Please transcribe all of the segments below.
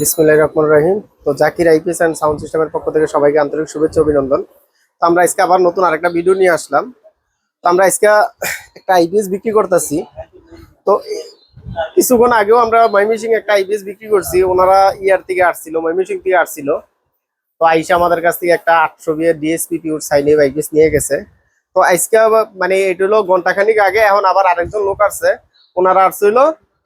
বিসমুল্লাহ রহমান রহিম। তো Zakir IPS and sound সিস্টেমের পক্ষ থেকে সবাইকে আন্তরিক শুভেচ্ছা অভিনন্দন। তো আমরা আজকে আবার নতুন আরেকটা ভিডিও নিয়ে আসলাম। তো আমরা আজকে একটা আইপিএস বিক্রি করতেছি। তো কিছুক্ষণ আগেও আমরা ময়মিসিং একটা আইপিএস বিক্রি করছি। ওনারা ইয়ার থেকে আসছিল ময়মিসিং থেকে আসছিল। তো আইসা আমাদের কাছ থেকে একটা আটশো বিয়ের ডিএসপি পিউর সাইনে আইপিএস নিয়ে গেছে। তো আজকে মানে এটা হলো ঘন্টাখানিক আগে এখন আবার আরেকজন লোক আসছে। ওনারা আসছিল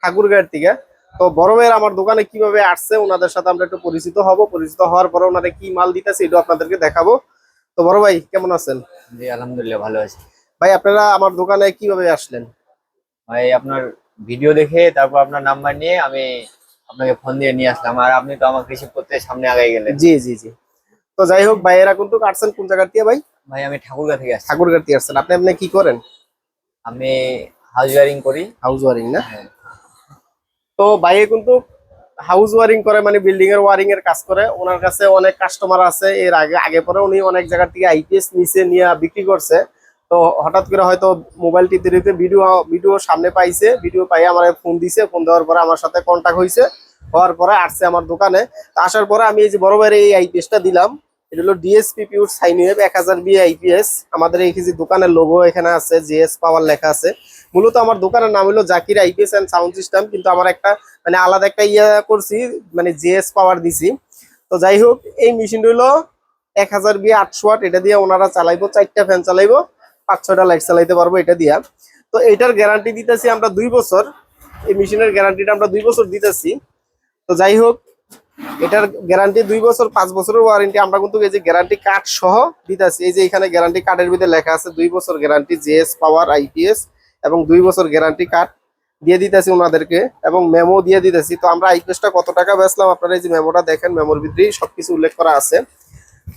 ঠাকুরগাঁয়ের থেকে তো বড় ভাইয়ের আমার দোকানে কীভাবে আসছে ওনাদের সাথে আমরা একটু পরিচিত হব। পরিচিত হওয়ার পরে ওনারা কি মাল দিতেছে এটা আপনাদেরকে দেখাবো। তো বড় ভাই কেমন আছেন? জি আলহামদুলিল্লাহ ভালো আছি। ভাই আপনারা আমার দোকানে কীভাবে আসলেন? ভাই আপনার ভিডিও দেখে তারপর আপনার নাম্বার নিয়ে আমি আপনাকে ফোন দিয়ে নিয়ে আসলাম। আর আপনি তো আমাকে রিসিভ করতে সামনে আগে গেলেন। জি জি জি। তো যাই হোক ভাইয়েরা কিন্তু আসছেন কোন জায়গার দিয়ে ভাই? ভাই আমি ঠাকুরগা থেকে আসছি। ঠাকুরগাঁর দিয়ে আসছেন। আপনি আপনি কি করেন? আমি হাউস ওয়ারিং করি। হাউস ওয়ারিং না? হ্যাঁ। তো ভাইয়ে কিন্তু হাউস ওয়ারিং করে মানে বিল্ডিং এর ওয়ারিং এর কাজ করে। ওনার কাছে অনেক কাস্টমার আছে, এর আগে আগে পরে উনি অনেক জায়গা থেকে আইপিএস নিচে নিয়ে বিক্রি করছে। তো হঠাৎ করে হয়তো মোবাইল টিপতে টিপতে ভিডিও ভিডিও সামনে পাইছে ভিডিও পাই আমার ফোন দিছে। ফোন দেওয়ার পরে আমার সাথে কন্টাক্ট হয়েছে হওয়ার পরে আসছে আমার দোকানে। আসার পরে আমি এই যে বড় ভাইয়ের এই আইপিএসটা দিলাম। এটা হলো ডিএসপি পিউর সাইন ওয়েব এক হাজার বি আইপিএস আমাদের এই দোকানের লোগো এখানে আছে জিএস পাওয়ার লেখা আছে। মূলত আমার দোকানের নাম হলো Zakir IPS and sound system কিন্তু আমার একটা মানে আলাদা একটা ইয়ে করছি মানে জিএস পাওয়ার দিছি। তো যাই হোক, এই মেশিনটা হলো এক হাজার বি আটশো ওয়াট এটা দিয়ে ওনারা চালাইবো, চারটা ফ্যান চালাইবো, পাঁচ ছয়টা লাইট চালাইতে পারব এটা দিয়া। তো এটার গ্যারান্টি দিতেছি আমরা দুই বছর, এই মেশিনের গ্যারান্টিটা আমরা দুই বছর দিতেছি। তো যাই হোক এটার গ্যারান্টি দুই বছর, পাঁচ বছরের ওয়ারেন্টি আমরা কিন্তু এই যে গ্যারান্টি কার্ড সহ দিতেছি। এই যে এখানে গ্যারান্টি কার্ডের ভিতরে লেখা আছে, দুই বছর গ্যারান্টি জিএস পাওয়ার আইপিএস এবং দুই বছর গ্যারান্টি কার্ড দিয়ে দিতেছি ওনাদেরকে, এবং মেমো দিয়ে দিতেছি। তো আমরা আইপিএসটা কত টাকা বেচলাম? আপনারা এই যে মেমোটা দেখেন মেমোর ভিতরেই সবকিছু উল্লেখ করা আছে।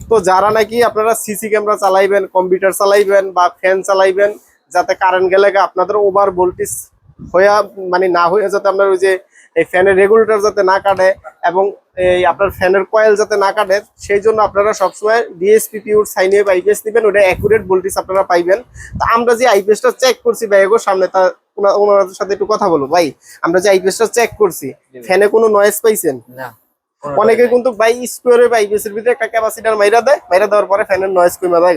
তো যারা নাকি আপনারা সিসি ক্যামেরা চালাইবেন কম্পিউটার চালাইবেন বা ফ্যান চালাইবেন, যাতে কারেন্ট গেলে আপনাদের ওভার ভোল্টেজ হয়ে মানে না হয়ে যাতে আপনার ওই যে এই ফ্যানের রেগুলেটর যাতে না কাটে এবং এই আপনার ফ্যানের কয়েল যাতে না কাটে সেই জন্য আপনারা সবসময় ডিএসপি পিউর সাইন আইপিএস দিবেন ওটা অ্যাকুরেট ভোল্টেজ আপনারা পাইবেন। তো আমরা যে আইপিএসটা চেক করছি ব্যাগের সামনে তা ওনা- ওনাদের সাথে একটু কথা বলব ভাই। আমরা যে আইপিএসটা চেক করছি ফ্যানে কোনো নয়েজ পাইছেন? না। অনেকে কিন্তু বাই স্কোয়ারে বা আইপিএস এর ভিতরে একটা ক্যাপাসিটার মাইরা দেয় মাইরা দেওয়ার পরে ফ্যানের নয়েজ কমে দেয়।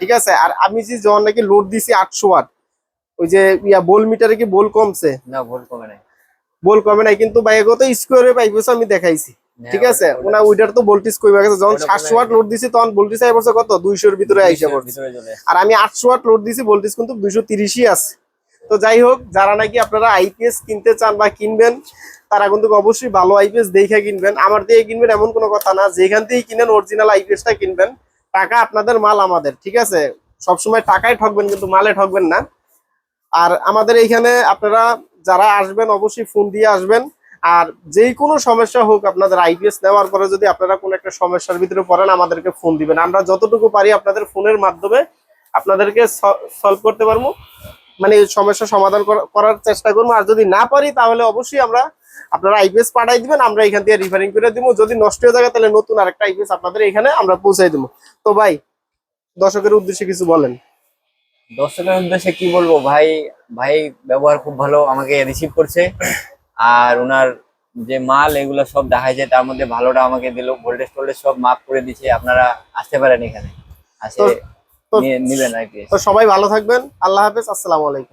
ঠিক আছে? আর আমি যে যখন নাকি লোড দিছি আটশো ওয়াট ওই যে ইয়া বোল মিটারে কি বোল কমছে? না নাই বোল কমে নাই কিন্তু বাইরে তো স্কোয়ারে পাইপেস আমি দেখাইছি। ঠিক আছে? ওনা ওইটার তো ভোল্টেজ কমে গেছে যখন ওটা কমে সাতশো ওয়াট লোড দিছি তখন ভোল্টেজ আই পড়ছে কত? দুইশোর ভিতরে আইসা পড়ছে। আর আমি আটশো ওয়াট লোড দিছি ভোল্টেজ কিন্তু দুইশো তিরিশই আছে। তো যাই হোক যারা নাকি আপনারা আইপিএস কিনতে চান বা কিনবেন তারা কিন্তু অবশ্যই ভালো আইপিএস দেখে কিনবেন। আমার দিয়ে কিনবেন এমন কোনো কথা না যেখান থেকেই কিনেন অরিজিনাল আইপিএসটা কিনবেন। টাকা আপনাদের মাল আমাদের ঠিক আছে? সবসময় টাকায় ঠকবেন কিন্তু মালে ঠকবেন না। আর আমাদের এইখানে আপনারা যারা আসবেন অবশ্যই ফোন দিয়ে আসবেন। আর যেই কোনো সমস্যা হোক আপনাদের আইপিএস নেওয়ার পরে যদি আপনারা কোনো একটা সমস্যার ভিতরে পড়েন, আমাদেরকে ফোন দিবেন। আমরা যতটুকু পারি আপনাদের ফোনের মাধ্যমে আপনাদেরকে সলভ করতে পারব। মানে সমস্যা সমাধান করা- করার চেষ্টা করব। আর যদি না পারি, তাহলে অবশ্যই আমরা আপনারা আইপিএস পাঠাই দিবেন। আমরা এখান থেকে রিফারিং করে দিব। যদি নষ্ট হয়ে যায় তাহলে নতুন আরেকটা আইপিএস আপনাদের এখানে আমরা পৌঁছাই দেবো। তো ভাই, দর্শকের উদ্দেশ্যে কিছু বলেন। দর্শকের উদ্দেশ্যে কি বলব? ভাই ভাই ব্যবহার খুব ভালো আমাকে রিসিভ করছে। আর ওনার যে মাল এগুলো সব দেখা যায় তার মধ্যে ভালোটা আমাকে দিল। ভোল্টেজ টোল্টেজ সব মাপ করে দিচ্ছে আপনারা আসতে পারেন এখানে। আসে নিবেন আর তো সবাই ভালো থাকবেন। আল্লাহ হাফেজ আসসালামু আলাইকুম।